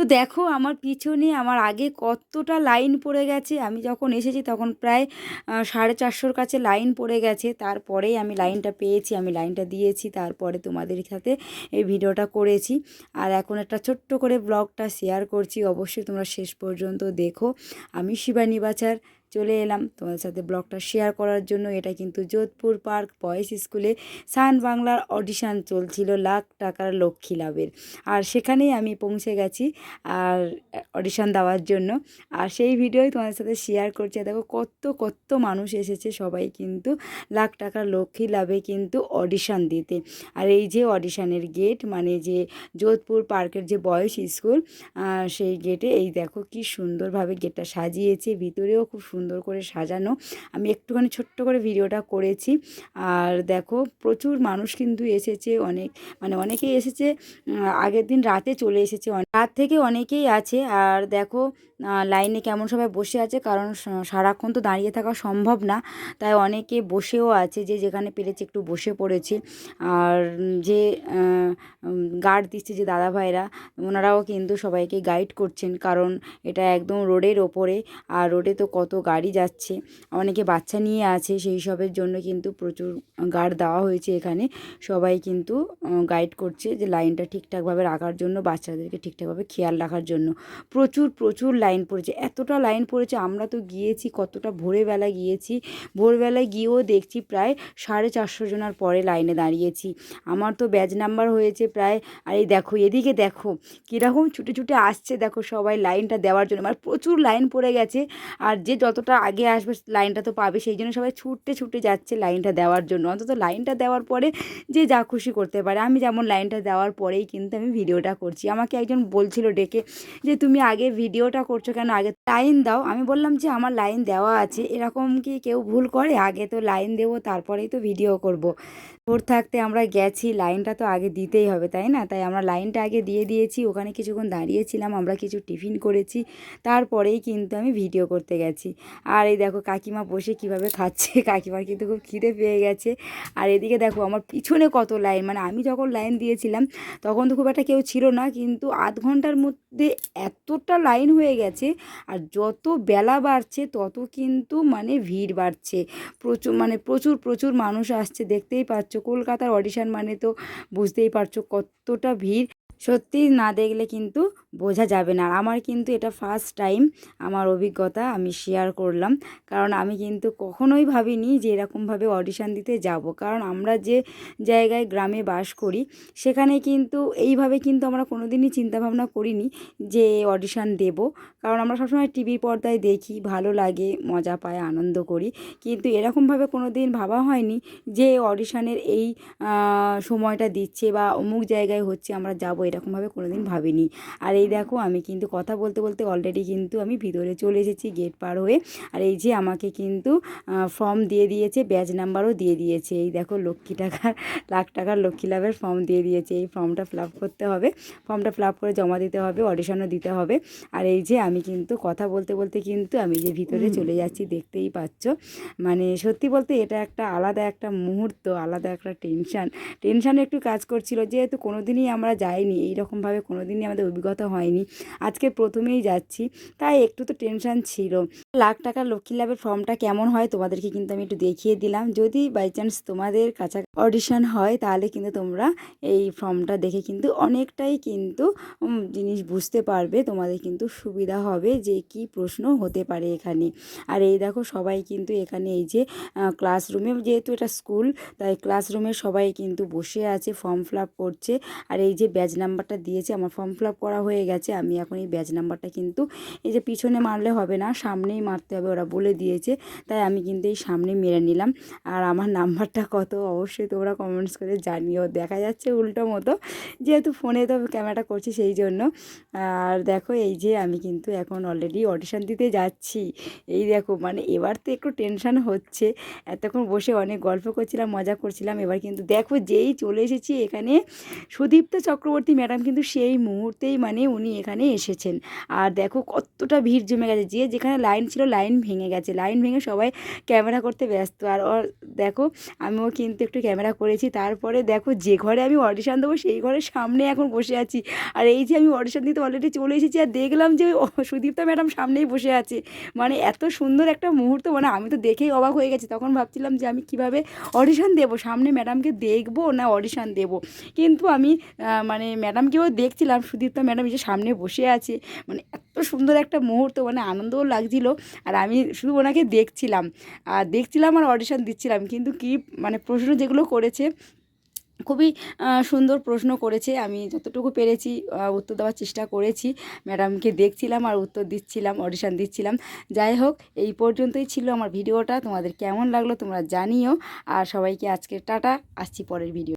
তো দেখো আমার পিছনে আমার আগে কতটা লাইন পড়ে গেছে। আমি যখন এসেছি তখন প্রায় সাড়ে চারশোর কাছে লাইন পড়ে গেছে। তারপরেই আমি লাইনটা পেয়েছি, আমি লাইনটা দিয়েছি, তারপরে তোমাদের সাথে এই ভিডিওটা করেছি। আর এখন একটা ছোট্ট করে ব্লগটা শেয়ার করছি। অবশ্যই তোমরা শেষ পর্যন্ত দেখো। আমি শিবানী বাচার চলে এলাম। তোমাদের সাথে ব্লগটা শেয়ার করার জন্য এটা কিন্তু যোধপুর পার্ক বয়েজ স্কুলে সান বাংলার অডিশান চলছিল লাখ টাকার লক্ষ্মী লাভের। আর সেখানেই আমি পৌঁছে গেছি আর অডিশান দেওয়ার জন্য। আর সেই ভিডিওই তোমাদের সাথে শেয়ার করছি। দেখো কত কত মানুষ এসেছে সবাই কিন্তু লাখ টাকার লক্ষ্মী লাভে কিন্তু অডিশান দিতে। আর এই যে অডিশানের গেট মানে যে যোধপুর পার্কের যে বয়স স্কুল সেই গেটে এই দেখো কি সুন্দরভাবে গেটটা সাজিয়েছে। ভিতরেও খুব করে সাজানো। আমি একটুখানি ছোট্ট করে ভিডিওটা করেছি। আর দেখো, প্রচুর মানুষ কিন্তু এসেছে, অনেক মানে অনেকেই এসেছে আগের দিন রাতে চলে এসেছে রাত থেকে অনেকেই আছে। আর দেখো লাইনে কেমন সবাই বসে আছে? কারণ সারাক্ষণ তো দাঁড়িয়ে থাকা সম্ভব না। তাই অনেকে বসেও আছে যে, যেখানে পেরেছে একটু বসে পড়েছে। আর যে গার্ড দিচ্ছে যে দাদা ভাইরা ওনারাও কিন্তু সবাইকে গাইড করছেন। কারণ এটা একদম রোডের ওপরে, আর রোডে তো কত গাড়ি যাচ্ছে। অনেকে বাচ্চা নিয়ে আছে, সেই সবের জন্য কিন্তু প্রচুর গার্ড দেওয়া হয়েছে এখানে। সবাই কিন্তু গাইড করছে যে, লাইনটা ঠিকঠাকভাবে রাখার জন্য, বাচ্চাদেরকে ঠিকঠাকভাবে খেয়াল রাখার জন্য। প্রচুর প্রচুর লাইন পড়েছে। এতটা লাইন পড়েছে, আমরা তো গিয়েছি, কতটা ভোরবেলা গিয়েছি। ভোরবেলায় গিয়েও দেখছি প্রায় সাড়ে চারশো জনার পরে লাইনে দাঁড়িয়েছি। আমার তো ব্যাচ নাম্বার হয়েছে প্রায়, আর এই দেখো, এদিকে দেখো, কীরকম ছুটে ছুটে আসছে। দেখো, সবাই লাইনটা দেওয়ার জন্য মানে প্রচুর লাইন পড়ে গেছে। আর যে যতটা আগে আসবে, লাইনটা তো পাবে। সেই জন্য সবাই ছুটতে ছুটে যাচ্ছে লাইনটা দেওয়ার জন্য। অন্তত লাইনটা দেওয়ার পরে যে যা খুশি করতে পারে। আমি যেমন লাইনটা দেওয়ার পরেই কিন্তু আমি ভিডিওটা করছি। আমাকে একজন বলছিল ডেকে যে, তুমি আগে ভিডিওটা করছ কেন? আগে লাইন দাও। আমি বললাম যে, আমার লাইন দেওয়া আছে। এরকম কি কেউ ভুল করে? আগে তো লাইন দেবো, তারপরেই তো ভিডিও করব। ভোর থাকতে আমরা গেছি লাইনটা তো আগে দিতেই হবে, তাই না? তাই আমরা লাইনটা আগে দিয়ে দিয়েছি, ওখানে কিছুক্ষণ দাঁড়িয়েছিলাম, আমরা কিছু টিফিন করেছি, তারপরেই কিন্তু আমি ভিডিও করতে গেছি। আর এই দেখো, কাকিমা বসে কীভাবে খাচ্ছে? কাকিমার কিন্তু খুব খিদে পেয়ে গেছে। আর এদিকে দেখো, আমার পিছনে কত লাইন মানে আমি যখন লাইন দিয়েছিলাম, তখন তো খুব একটা কেউ ছিল না, কিন্তু আধ ঘণ্টার মধ্যে এতটা লাইন হয়ে গেছে আর যত বেলা বাড়ছে তত কিন্তু মানে ভিড় বাড়ছে। প্রচুর মানে প্রচুর প্রচুর মানুষ আসছে, দেখতেই পাচ্ছ। কলকাতার অডিশন মানে তো বুঝতেই পারছ কতটা ভিড়। সত্যি না দেখলে কিন্তু বোঝা যাবে না। আর আমার কিন্তু এটা ফার্স্ট টাইম আমার অভিজ্ঞতা আমি শেয়ার করলাম। কারণ আমি কিন্তু কখনোই ভাবিনি যে এরকমভাবে অডিশান দিতে যাব। কারণ আমরা যে জায়গায় গ্রামে বাস করি, সেখানে কিন্তু এইভাবে কিন্তু আমরা কোনো দিনই চিন্তাভাবনা করিনি যে অডিশান দেব। কারণ আমরা সবসময় টিভি পর্দায় দেখি, ভালো লাগে, মজা পাই আনন্দ করি। কিন্তু এরকমভাবে কোনো দিন ভাবা হয়নি যে অডিশানের এই সময়টা দিচ্ছে বা অমুক জায়গায় হচ্ছে আমরা যাব এরকমভাবে কোনো দিন ভাবিনি। আর এই দেখো আমি কিন্তু কথা বলতে বলতে অলরেডি কিন্তু আমি ভিতরে চলে এসেছি গেট পার হয়ে। আর এই যে আমাকে কিন্তু ফর্ম দিয়ে দিয়েছে ব্যাচ নাম্বারও দিয়ে দিয়েছে। এই দেখো লক্ষ্মী টাকার লাখ টাকার লক্ষ্মী লাভের ফর্ম দিয়ে দিয়েছে। এই ফর্মটা ফিল আপ করতে হবে। ফর্মটা ফিল আপ করে জমা দিতে হবে অডিশনও দিতে হবে। আর এই যে আমি কিন্তু কথা বলতে বলতে কিন্তু আমি যে ভিতরে চলে যাচ্ছি দেখতেই পাচ্ছ। মানে সত্যি বলতে এটা একটা আলাদা একটা মুহূর্ত আলাদা একটা টেনশান টেনশান একটু কাজ করছিল যেহেতু কোনো দিনই আমরা যাইনি। এইরকমভাবে কোনো দিনই আমাদের অভিজ্ঞতা হয়নি। আজকে প্রথমেই যাচ্ছি, তাই একটু তো টেনশান ছিল। লাখ টাকার লক্ষ্মী লাভের ফর্মটা কেমন হয় তোমাদেরকে কিন্তু আমি একটু দেখিয়ে দিলাম। যদি বাই চান্স তোমাদের কাছে অডিশন হয়, তাহলে কিন্তু তোমরা এই ফর্মটা দেখে কিন্তু অনেকটাই কিন্তু জিনিস বুঝতে পারবে। তোমাদের কিন্তু সুবিধা হবে যে কি প্রশ্ন হতে পারে এখানে। আর এই দেখো সবাই কিন্তু এখানে এই যে ক্লাসরুমে যেহেতু এটা স্কুল তাই ক্লাসরুমে সবাই কিন্তু বসে আছে ফর্ম ফিল করছে। আর এই যে ব্যাচ নাম্বারটা দিয়েছে, আমার ফর্ম ফিল আপ করা হয়ে গেছে, আমি এখন এই ব্যাচ নাম্বারটা কিন্তু এই যে পিছনে মারলে হবে না, সামনেই মারতে হবে, ওরা বলে দিয়েছে, তাই আমি কিন্তু এই সামনে মেরে নিলাম। আর আমার নাম্বারটা কত, অবশ্যই তোমরা কমেন্টস করে জানিও, দেখা যাচ্ছে উল্টো মতো, যেহেতু ফোনে তো ক্যামেরাটা করছি সেই জন্য। আর দেখো এই যে আমি কিন্তু এখন অলরেডি অডিশন দিতে যাচ্ছি, এই দেখো মানে এবার তো একটু টেনশন হচ্ছে, এতক্ষণ বসে অনেক গল্প করছিলাম, মজা করছিলাম, এবার কিন্তু দেখো যেই চলে এসেছি এখানে সুদীপ্ত চক্রবর্তী সুদীপ্তি ম্যাডাম কিন্তু সেই মুহূর্তেই মানে উনি এখানে এসেছেন। আর দেখো কতটা ভিড় জমে গেছে, যে যেখানে লাইন ছিল লাইন ভেঙে গেছে, লাইন ভেঙে সবাই ক্যামেরা করতে ব্যস্ত। আর ওর দেখো আমিও কিন্তু একটু ক্যামেরা করেছি, তারপরে দেখো যে ঘরে আমি অডিশান দেবো সেই ঘরের সামনে এখন বসে আছি। আর এই যে আমি অডিশান দিতে অলরেডি চলে এসেছি আর দেখলাম যে সুদীপ্তা ম্যাডাম সামনেই বসে আছে। মানে এত সুন্দর একটা মুহূর্ত মানে আমি তো দেখেই অবাক হয়ে গেছি। তখন ভাবছিলাম যে আমি কীভাবে অডিশান দেবো, সামনে ম্যাডামকে দেখব না অডিশান দেবো? কিন্তু আমি মানে ম্যাডামকেও দেখছিলাম, সুদীপ্তা ম্যাডাম এই যে সামনে বসে আছে। মানে এত সুন্দর একটা মুহূর্ত মানে আনন্দও লাগছিল। আর আমি শুধু ওনাকে দেখছিলাম। আর দেখছিলাম আর অডিশান দিচ্ছিলাম। কিন্তু কি মানে প্রশ্ন যেগুলো করেছে, খুবই সুন্দর প্রশ্ন করেছে। আমি যতটুকু পেরেছি উত্তর দেওয়ার চেষ্টা করেছি। ম্যাডামকে দেখছিলাম আর উত্তর দিচ্ছিলাম অডিশান দিচ্ছিলাম। যাই হোক, এই পর্যন্তই ছিল আমার ভিডিওটা। তোমাদের কেমন লাগল তোমরা জানিও। আর সবাইকে আজকে টাটা। আসছি পরের ভিডিও